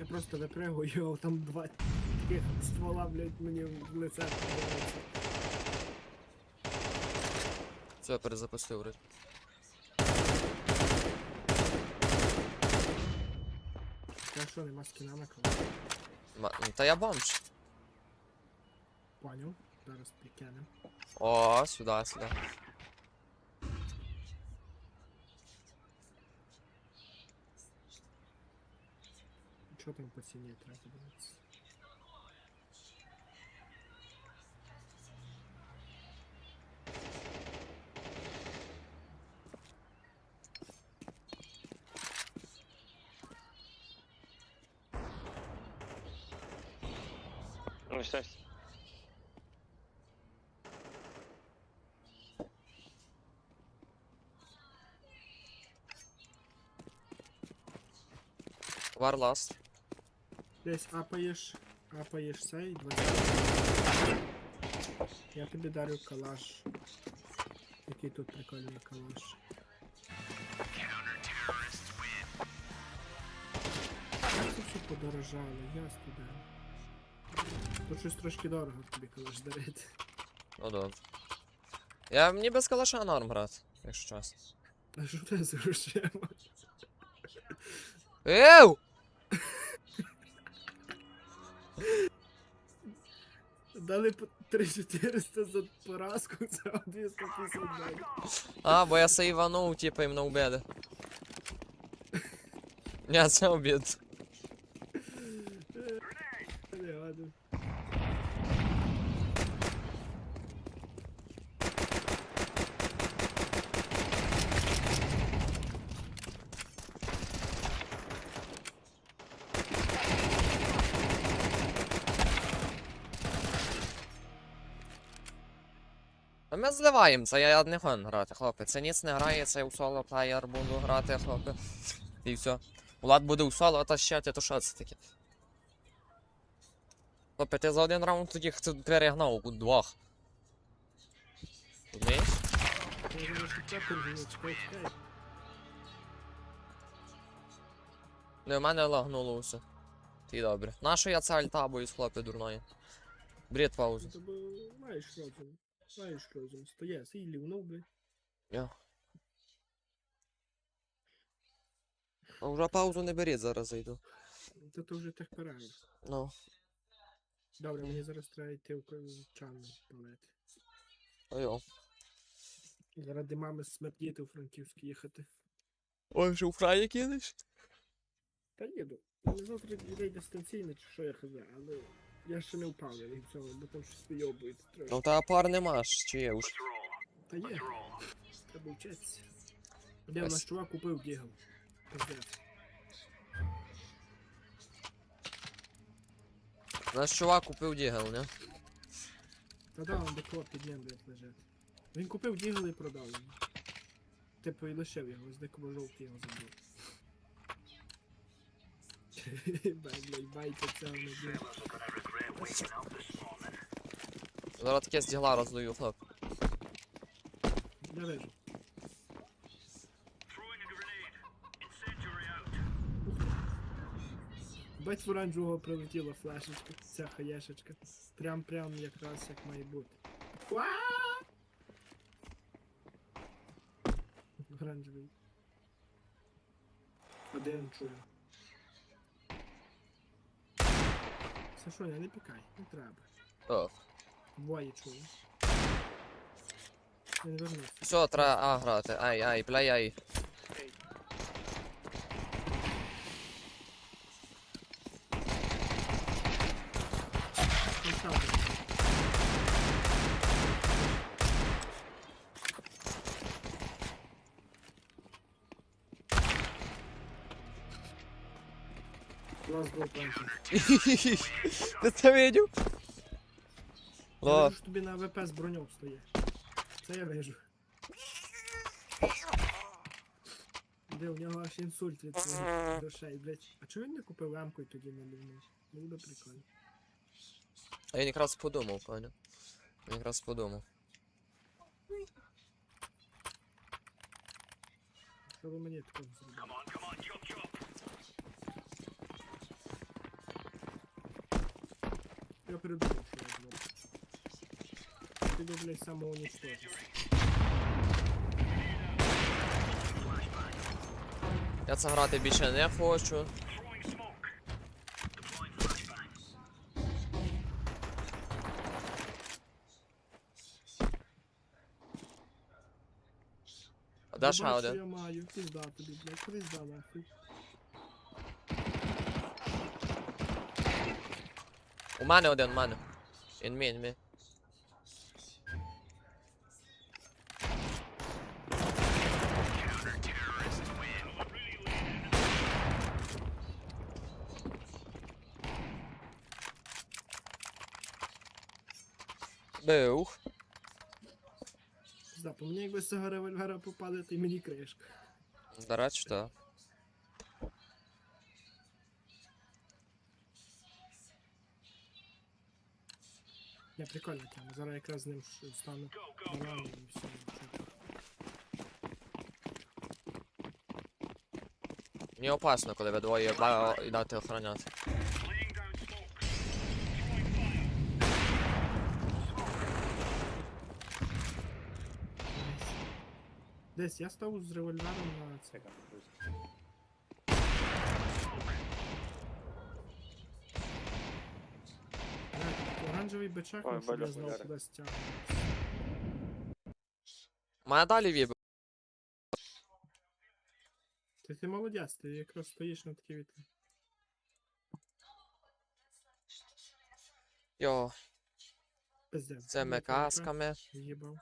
Я просто випригую, а там два таких ствола, блядь, мені в лице. впиваються. Все, перезапустив вроді. Я що, нема скіна на кого? Ма- ну, Та я бомж. Поняв. Зараз прикинем. О, сюди, сюди. Що там по ціні треба подивитися? Ну, щастя. War last. Десь апаєш, апаєш цей 20. Я тобі дарю калаш. Який тут прикольний калаш. Це все подорожало, я студент. Тут щось трошки дорого тобі калаш дарити. Ну добре. Я мені без калаша норм грати, якщо чесно. А що ти з грошима? Еу! Дали по 3400 за поразку, це 250 доларів. А, бо я сейванув, типа, їм на обіди. Ні, це обід. Не, ладно. А ми зливаємо я не хон грати, хлопці. Це ніц не грає, це у соло плеєр буду грати, хлопці. І все. Влад буде у соло тащати, то що це таке? Хлопці, ти за один раунд тоді перегнав у двох. Розумієш? Ще. Не, в мене лагнуло усе. Ти добре. Нащо я це альта боюсь, хлопці, дурної? Бред паузу. Маєш розум. Маєш розум. Стоє, сій лівнув, блядь. Я. А вже паузу не беріть, зараз зайду. Та то вже так пора. Ну, Добре, мені зараз треба йти в чан палити. айо. Заради мами смердіти у Франківськ їхати. Ой, вже у фраї кинеш? Та їду. Завтра йде дистанційно, чи що я хазя, але я ще не впевнений в цьому, бо там щось вийобується трохи. Ну та пар нема ж, чи є уж. Та є. Треба вчитися. Де у нас чувак купив дігл. Пиздець. Наш чувак купив дігел, не? Та да, он декло під ним блядь, лежить. Він купив дігл і продав його. Типу і лишив його, з дикого жовтий його забув. Бай, блядь, байка цього не блядь. Зараз таке з дігла роздаю, хлоп. Я вижу. Бать в оранжевого прилетіла флешечка, ця хаєшечка. Прям прям якраз як має бути. Оранжевий. Один чую. Сашоня, не пікай, не треба. Так. Двоє чую. Він вернувся. Все, треба А грати. Ай, ай, пляй, ай. Він став десь. Був. Ти це видів? Я О, вижу, тобі на АВП з броньов стоїть. Це я вижу. Де у нього аж інсульт від своїх грошей, блять. А чого він не купив М-ку і тоді не думав? Ну буде прикольно. а я якраз подумав, паня. Я якраз подумав. Що ви мені такого зробили? Я придумав, що я зроблю. Піду, блядь, самоуничтожити. Я це грати більше не хочу. А де ще один? Я маю, пізда тобі, блядь, пізда нахуй. У мене один, у мене. In me, in me. Бив. Пізда, по мені якби з цього револьвера попаде, то й мені кришка. До речі, так. Не, прикольна тема. Зараз якраз з ним стану бананом і все. Мені опасно, коли ви двоє ба- йдете охороняти. Десь. Десь я став з револьвером на це. Блядь, Оранжевий бичак, Ой, щоб я знав, куди стягнути. Мене далі віб. Ти, ти молодець, ти якраз стоїш на такій вітрі. Йо, Пиздець. цими касками. Їбав.